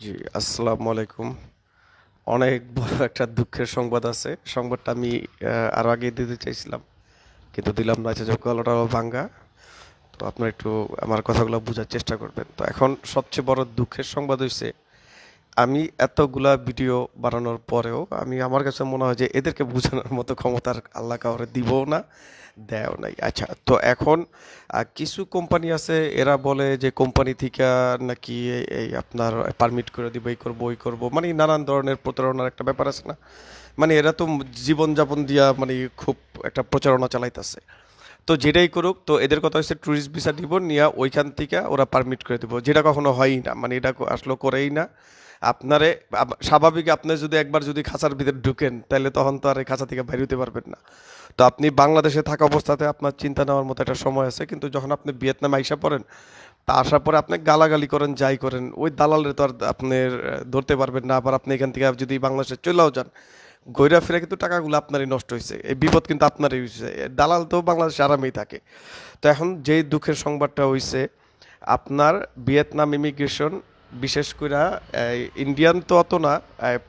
জি আসসালামু আলাইকুম। অনেক বড় একটা দুঃখের সংবাদ আছে। সংবাদটা আমি আহ, আরও আগে দিতে চাইছিলাম কিন্তু দিলাম না যে গলাটা ভাঙ্গা। তো আপনার একটু আমার কথাগুলো বোঝার চেষ্টা করবেন। তো এখন সবচেয়ে বড় দুঃখের সংবাদ হয়েছে আমি এতগুলা ভিডিও বানানোর পরেও আমি আমার কাছে মনে হয় যে এদেরকে বোঝানোর মতো ক্ষমতার আল্লাহ কাউরে দিবও না। দেও নাই। আচ্ছা তো এখন কিছু কোম্পানি আছে, এরা বলে যে কোম্পানি থেকে নাকি এই- আপনার পারমিট করে দিব, এই করব, ওই করব মানে নানান ধরনের প্রতারণার একটা ব্যাপার আছে না? মানে এরা তো জীবনযাপন দিয়া মানে খুব একটা প্রচারণা চালাইতেছে। তো যেটাই করুক, তো এদের কথা হচ্ছে ট্যুরিস্ট ভিসা দিব নিয়ে ওইখান থেকে ওরা পারমিট করে দিব, যেটা কখনো হয়ই না মানে এটা আসলে করেই না। আপনারে স্বাভাবিক আপনি যদি একবার যদি খাঁচার ভিতরে ঢুকেন তাহলে তখন তো আর এই খাঁচা থেকে বের হতে পারবেন না। তো আপনি বাংলাদেশে থাকা অবস্থাতে আপনার চিন্তা নেওয়ার মতো একটা সময় আছে, কিন্তু যখন আপনি ভিয়েতনামে আইসা পড়েন, তা আসার পরে আপনি গালাগালি করেন, যাই করেন, ওই দালালের তো আর আপনি ধরতে পারবেন না, আবার আপনি এখান থেকে যদি বাংলাদেশে চলেও যান ঘুরা ফিরে কিন্তু টাকাগুলো আপনারই নষ্ট হয়েছে এই বিপদ কিন্তু আপনারই হয়েছে দালাল তো বাংলাদেশে আরামেই থাকে। তো এখন যেই দুঃখের সংবাদটা হয়েছে আপনার ভিয়েতনাম ইমিগ্রেশন বিশেষ করে ইন্ডিয়ান তো অত না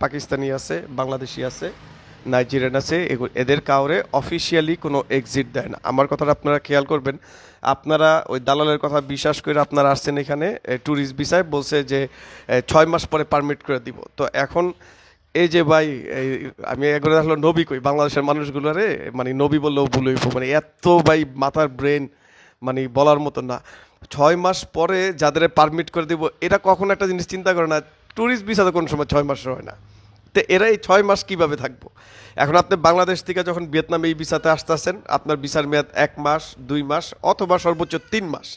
পাকিস্তানি আছে, বাংলাদেশি আছে নাইজেরিয়ান আছে এদের কাউরে অফিসিয়ালি কোনো এক্সিট দেয় না। আমার কথাটা আপনারা খেয়াল করবেন। আপনারা ওই দালালের কথা বিশ্বাস করে আপনারা আসছেন এখানে ট্যুরিস্ট ভিসায় বলছে যে ছয় মাস পরে পারমিট করে দিব। তো এখন এই যে ভাই আমি একবার আসলে নবী কই, বাংলাদেশের মানুষগুলোরে মানে নবী বললেও ভুল হইব। মানে এত ভাই মাথার ব্রেন মানে বলার মতো না। ছয় মাস পরে যাদের পারমিট করে দিব এটা কখন একটা জিনিস চিন্তা করে না ট্যুরিস্ট ভিসা তো কোনো সময় ছয় মাস হয় না। তো এরা এই ছয় মাস কীভাবে থাকব? এখন আপনি বাংলাদেশ থেকে যখন ভিয়েতনামে এই ভিসাতে আসতেছেন, আপনার ভিসার মেয়াদ এক মাস, দুই মাস, অথবা সর্বোচ্চ তিন মাস।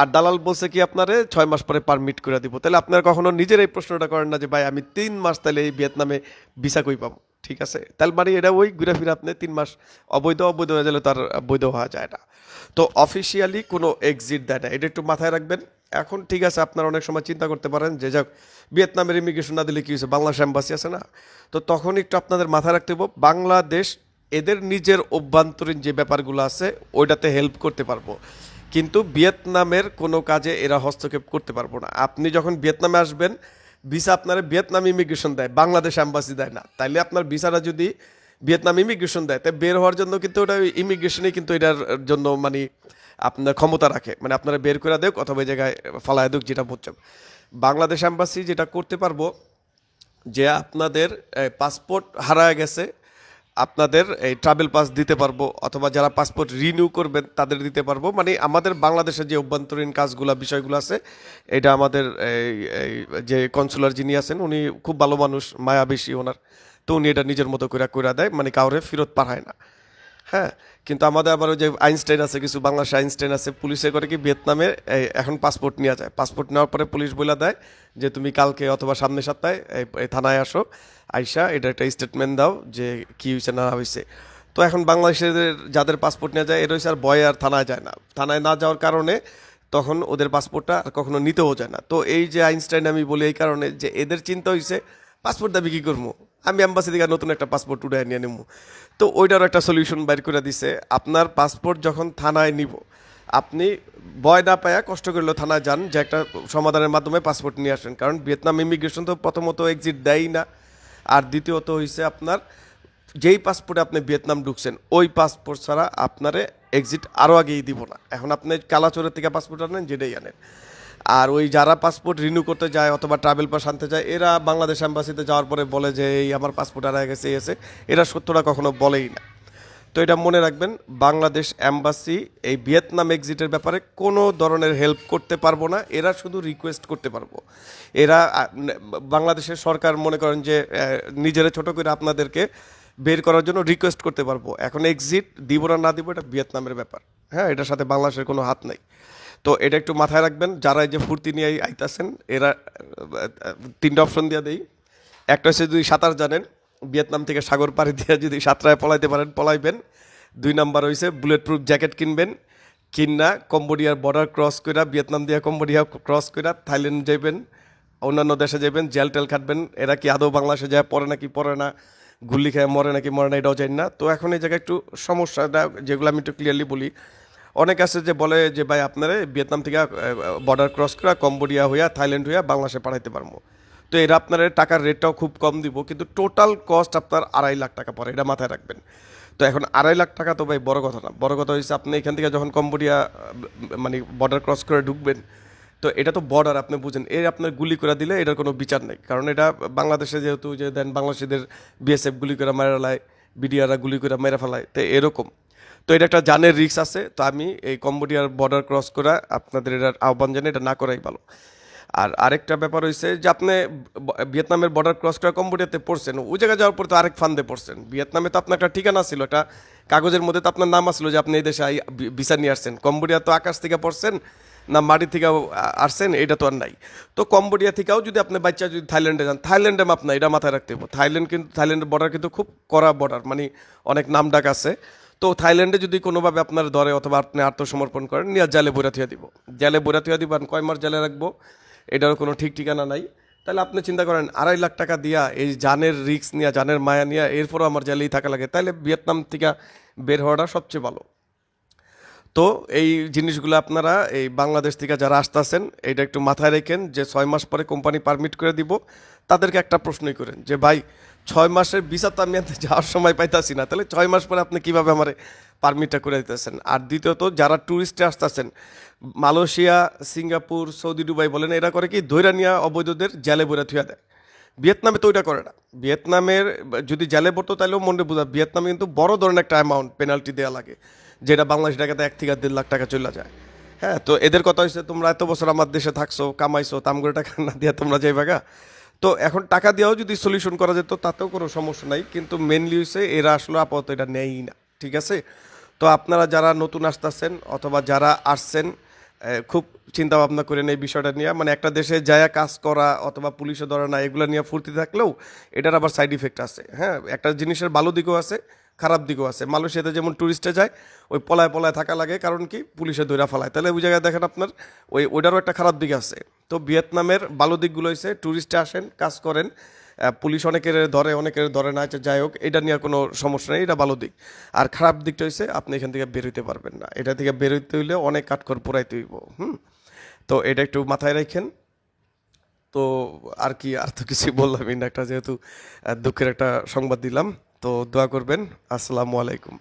আর দালাল বলছে কি আপনারে, ছয় মাস পরে পারমিট করে দিব। তাহলে আপনার কখনো নিজের এই প্রশ্নটা করেন না যে, ভাই, আমি তিন মাস তাহলে এই ভিয়েতনামে ভিসা কই পাবো? ঠিক আছে? তাহলে মানে এটা ওই ঘুরে ফিরে আপনি তিন মাস অবৈধ অবৈধ হয়ে গেলে তার বৈধ হওয়া যায় না। তো অফিসিয়ালি কোনো এক্সিট দেয় না। এটা একটু মাথায় রাখবেন। এখন ঠিক আছে, আপনারা অনেক সময় চিন্তা করতে পারেন যে যাক, ভিয়েতনামের ইমিগ্রেশন না দিলে কি হয়েছে? বাংলাদেশ এম্বাসি আছে না? তো তখন একটু আপনাদের মাথায় রাখতে হবে, বাংলাদেশ এদের নিজের অভ্যন্তরীণ যে ব্যাপারগুলো আছে, ওইটাতে হেল্প করতে পারব। কিন্তু ভিয়েতনামের কোনো কাজে এরা হস্তক্ষেপ করতে পারব না। আপনি যখন ভিয়েতনামে আসবেন ভিসা আপনার ভিয়েতনাম ইমিগ্রেশন দেয়, বাংলাদেশ অ্যাম্বাসি দেয় না। তাইলে আপনার ভিসাটা যদি ভিয়েতনাম ইমিগ্রেশন দেয় তাই বের হওয়ার জন্য কিন্তু ওটা ইমিগ্রেশনে কিন্তু এটার জন্য মানে আপনার ক্ষমতা রাখে। মানে আপনারা বের করে দেখ অথবা ওই জায়গায় ফালায় দেখ যেটা বলছেন বাংলাদেশ অ্যাম্বাসি যেটা করতে পারব, যে আপনাদের পাসপোর্ট হারায় গেছে আপনাদের এই ট্রাভেল পাস দিতে পারব, অথবা যারা পাসপোর্ট রিনিউ করবেন তাদের দিতে পারব। মানে আমাদের বাংলাদেশের যে অভ্যন্তরীণ কাজগুলো, বিষয়গুলো আছে, এটা আমাদের যে কনসুলার যিনি আছেন, উনি খুব ভালো মানুষ, মায়াবেশী ওনার। তো উনি এটা নিজের মতো করে করে দেয় মানে কাউরে ফেরত পাঠায় না। হ্যাঁ কিন্তু আমাদের আবার ওই যে আইনস্টাইন আছে, কিছু বাংলাদেশে আইনস্টাইন আছে পুলিশে করে কি ভিয়েতনামে এখন পাসপোর্ট নেওয়া যায়। পাসপোর্ট নেওয়ার পরে পুলিশ বলে দেয় যে তুমি কালকে অথবা সামনের সপ্তাহে এই- থানায় আসো, আইসা এটা একটা স্টেটমেন্ট দাও যে কী হয়েছে না হয়েছে তো এখন বাংলাদেশের যাদের পাসপোর্ট নেওয়া যায় এর হয়েছে আর ভয়ে আর থানায় যায় না। থানায় না যাওয়ার কারণে তখন ওদের পাসপোর্টটা আর কখনো নিতেও যায় না। তো এই যে আইনস্টাইন আমি বলি এই কারণে যে এদের চিন্তা হয়েছে পাসপোর্ট দাবি কী করব? আমি অ্যাম্বাসি থেকে নতুন একটা পাসপোর্ট উঠে নিয়ে নেব তো ওইটারও একটা সলিউশন বাইর করে দিছে। আপনার পাসপোর্ট যখন থানায় নিব, আপনি ভয় না পায়া কষ্ট করলেও থানায় যান, যে একটা সমাধানের মাধ্যমে পাসপোর্ট নিয়ে আসেন। কারণ ভিয়েতনাম ইমিগ্রেশন তো প্রথমত এক্সিট দেয়ই না। আর দ্বিতীয়ত হয়েছে আপনার যেই পাসপোর্টে আপনি ভিয়েতনাম ঢুকছেন, ওই পাসপোর্ট ছাড়া আপনারে এক্সিট আরও আগেই দিব না। এখন আপনি কালাচোরের থেকে পাসপোর্ট আনেন, যেটাই আনেন। আর ওই যারা পাসপোর্ট রিনিউ করতে যায় অথবা ট্রাভেল পাস আনতে যায়, এরা বাংলাদেশ অ্যাম্বাসিতে যাওয়ার পরে বলে যে, এই আমার পাসপোর্ট হারিয়ে গেছে এসে এরা সত্যটা কখনো বলেই না। তো এটা মনে রাখবেন, বাংলাদেশ অ্যাম্বাসি এই ভিয়েতনাম এক্সিটের ব্যাপারে কোনো ধরনের হেল্প করতে পারব না, এরা শুধু রিকোয়েস্ট করতে পারব। এরা বাংলাদেশের সরকার মনে করেন যে নিজেরা ছোট করে আপনাদেরকে বের করার জন্য রিকোয়েস্ট করতে পারব। এখন এক্সিট দিব না না দিব, এটা ভিয়েতনামের ব্যাপার। হ্যাঁ এটার সাথে বাংলাদেশের কোনো হাত নাই। তো এটা একটু মাথায় রাখবেন, যারা এই যে ফুর্তি নিয়ে আইতাছেন, এরা তিনটা অপশন দিয়ে দেই। একটা হচ্ছে যদি সাঁতার জানেন, ভিয়েতনাম থেকে সাগর পাড়ি দিয়ে যদি সাঁতরায় পলাইতে পারেন, পলাইবেন। দুই নাম্বার হয়েছে বুলেট প্রুফ জ্যাকেট কিনবেন, কিনা কম্বোডিয়ার বর্ডার ক্রস কইরা, ভিয়েতনাম দিয়ে কম্বোডিয়া ক্রস কইরা থাইল্যান্ড যাবেন অন্যান্য দেশে যাবেন জেল টেল খাটবেন। এরা কি আদৌ বাংলাদেশে যায়, পড়ে নাকি পড়ে না, গুলি খেয়ে, মরে নাকি মরে না, এটাও জানি না। তো এখন এই জায়গায় একটু সমস্যাটা, যেগুলো আমি একটু ক্লিয়ারলি বলি অনেক আছে যে বলে যে, ভাই, আপনারা ভিয়েতনাম থেকে বর্ডার ক্রস করা কম্বোডিয়া হইয়া, থাইল্যান্ড হইয়া বাংলাদেশে পাঠাইতে পারব। তো এরা আপনার টাকার রেটটাও খুব কম দিব, কিন্তু টোটাল কস্ট আপনার আড়াই লাখ টাকা পড়ে, এটা মাথায় রাখবেন। তো এখন আড়াই লাখ টাকা তো ভাই বড় কথা না, বড় কথা হচ্ছে আপনি এখান থেকে যখন কম্বোডিয়া মানে বর্ডার ক্রস করে ঢুকবেন, তো এটা তো বর্ডার আপনি বুঝেন। এর আপনার গুলি করে দিলে এটার কোনো বিচার নেই, কারণ এটা বাংলাদেশে যেহেতু যে দেন বাংলাদেশিদের বিএসএফ গুলি করে মেরে ফেলায় বিডিআররা গুলি করে মেরে ফেলায়, তো এরকম। তো এটা একটা জানের রিস্ক আছে, তো আমি এই কম্বোডিয়ার বর্ডার ক্রস করা আপনাদের এটার আহ্বান জানি এটা না করাই ভালো। আর আরেকটা ব্যাপার হয়েছে যে আপনি ভিয়েতনামের বর্ডার ক্রস করে কম্বোডিয়াতে পড়ছেন, ওই জায়গায় যাওয়ার পর তো আরেক ফান্দে পড়ছেন। ভিয়েতনামে তো আপনার একটা ঠিকানা ছিল, একটা কাগজের মধ্যে তো আপনার নাম আসলো যে আপনি এই দেশে ভিসা নিয়ে আসছেন। কম্বোডিয়া তো আকাশ থেকে পড়ছেন, না মাটি থেকে আসছেন এটা তো আর নাই। তো কম্বোডিয়া থেকেও যদি আপনি বাচ্চা যদি থাইল্যান্ডে যান, থাইল্যান্ডে মাপ না এটা মাথায় রাখতে হবে থাইল্যান্ড কিন্তু, থাইল্যান্ডের বর্ডার কিন্তু খুব কড়া বর্ডার মানে অনেক নাম ডাক আছে। তো থাইল্যান্ডে যদি কোনোভাবে আপনার ধরে অথবা আপনি আত্মসমর্পণ করেন, নিয়ে জালে থুয়া দিব। জালে বইরা থুয়া দিব কয় মাস জালে রাখব, এটারও কোনো ঠিক ঠিকানা নাই। তাহলে আপনি চিন্তা করেন, আড়াই লাখ টাকা দিয়া এই জানের রিস্ক নিয়ে, জানের মায়া নিয়ে এরপরও আমার জেলেই থাকা লাগে। তাহলে ভিয়েতনাম থেকে বের হওয়াটা সবচেয়ে ভালো। তো এই জিনিসগুলো আপনারা এই বাংলাদেশ থেকে যারা আসতেছেন, এটা একটু মাথায় রেখেন যে ছয় মাস পরে কোম্পানি পারমিট করে দিব। তাদেরকে একটা প্রশ্নই করেন যে, ভাই ছয় মাসের ভিসা তো আমি যাওয়ার সময় পাইতাছি না। তাহলে ছয় মাস পরে আপনি কীভাবে আমার পারমিটটা করে দিতেছেন? আর দ্বিতীয়ত, যারা ট্যুরিস্টে আসতেছেন, মালয়েশিয়া, সিঙ্গাপুর, সৌদি, দুবাই বলেন, এরা করে কি ধৈরা নিয়া অবৈধদের জেলে বইরা থুয়া দেয়। ভিয়েতনামে তো ওইটা করে না। ভিয়েতনামের, যদি জেলে পড়তো তাহলেও মনে বোঝা, ভিয়েতনামে কিন্তু বড় ধরনের একটা অ্যামাউন্ট পেনাল্টি দেওয়া লাগে, যেটা বাংলাদেশ টাকাতে এক থেকে দেড় লাখ টাকা চলে যায়। হ্যাঁ তো এদের কথা হচ্ছে তোমরা এত বছর আমার দেশে থাকছো, কামাইছো তামগরে টাকা না দিয়া তোমরা যাই বাগা তো এখন টাকা দিয়েও যদি সলিউশন করা যেত, তাতেও কোনো সমস্যা নাই। কিন্তু মেনলি হচ্ছে এরা আসলে আপাতত এটা নেয়ই না। ঠিক আছে? তো আপনারা যারা নতুন আসতেছেন অথবা যারা আসছেন খুব চিন্তা ভাবনা করেন এই বিষয়টা নিয়ে। মানে একটা দেশে যায় কাজ করা অথবা পুলিশে ধরা না, এগুলো নিয়ে ফুর্তি থাকলেও এটার আবার সাইড ইফেক্ট আছে। হ্যাঁ একটা জিনিসের ভালো দিকও আছে, খারাপ দিকও আছে। মালয়েশিয়াতে যেমন টুরিস্টে যায়, ওই পলায় পলায় থাকা লাগে, কারণ কি? পুলিশে দৈরা ফেলায়। তাহলে ওই জায়গায় দেখেন আপনার, ওই, ওইটারও একটা খারাপ দিক আছে। তো ভিয়েতনামের ভালো দিকগুলো হচ্ছে টুরিস্টে আসেন, কাজ করেন পুলিশ অনেকের ধরে অনেকের ধরে না আচ্ছা যাই হোক, এটা নিয়ে কোনো সমস্যা নেই, এটা ভালো দিক। আর খারাপ দিকটা হচ্ছে আপনি এখান থেকে বেরোতে পারবেন না। এটা থেকে বেরোতে হইলে অনেক কাঠখড় পোড়াইতে হইব, হুম? তো এটা একটু মাথায় রাখেন। তো আর কি, আর তো কিছু বললাম না, একটা যেহেতু দুঃখের একটা সংবাদ দিলাম। তো দোয়া করবেন। আসসালামু আলাইকুম।